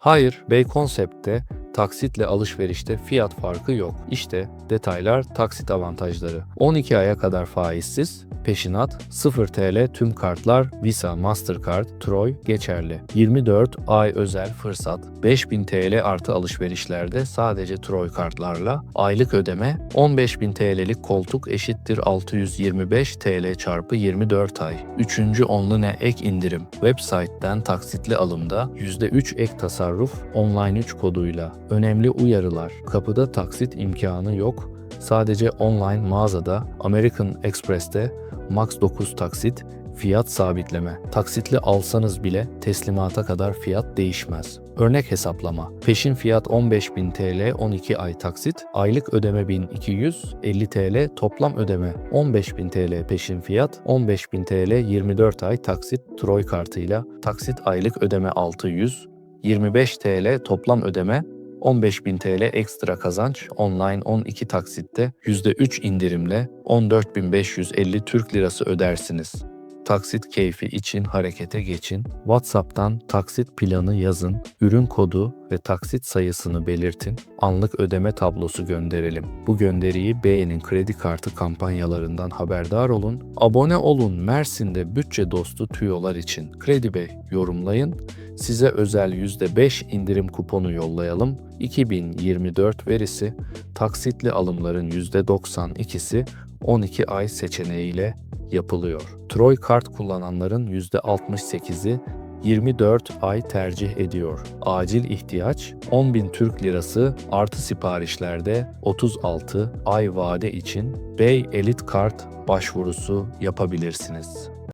Hayır, Bey Concept'te taksitle alışverişte fiyat farkı yok. İşte detaylar taksit avantajları. 12 aya kadar faizsiz, peşinat, 0 TL tüm kartlar Visa, Mastercard, Troy geçerli. 24 ay özel fırsat, 5000 TL artı alışverişlerde sadece Troy kartlarla aylık ödeme 15000 TL'lik koltuk eşittir 625 TL çarpı 24 ay. Üçüncü onlu ne ek indirim. Website'den taksitli alımda %3 ek tasarruf online 3 koduyla. Önemli uyarılar. Kapıda taksit imkanı yok. Sadece online mağazada American Express'te Max 9 taksit, fiyat sabitleme. Taksitli alsanız bile teslimata kadar fiyat değişmez. Örnek hesaplama. Peşin fiyat 15.000 TL 12 ay taksit, aylık ödeme 1250 TL, toplam ödeme 15.000 TL peşin fiyat, 15.000 TL 24 ay taksit Troy kartıyla, taksit aylık ödeme 600, 25 TL toplam ödeme 15.000 TL ekstra kazanç online 12 taksitte %3 indirimle 14.550 Türk Lirası ödersiniz. Taksit keyfi için harekete geçin. WhatsApp'tan taksit planı yazın, ürün kodu ve taksit sayısını belirtin. Anlık ödeme tablosu gönderelim. Bu gönderiyi beğenin kredi kartı kampanyalarından haberdar olun. Abone olun Mersin'de bütçe dostu tüyolar için. Kredi Bey yorumlayın. Size özel %5 indirim kuponu yollayalım. 2024 verisi taksitli alımların %92'si 12 ay seçeneğiyle yapılıyor. Troy kart kullananların %68'i 24 ay tercih ediyor. Acil ihtiyaç 10.000 Türk Lirası artı siparişlerde 36 ay vade için Bey Elite Kart başvurusu yapabilirsiniz.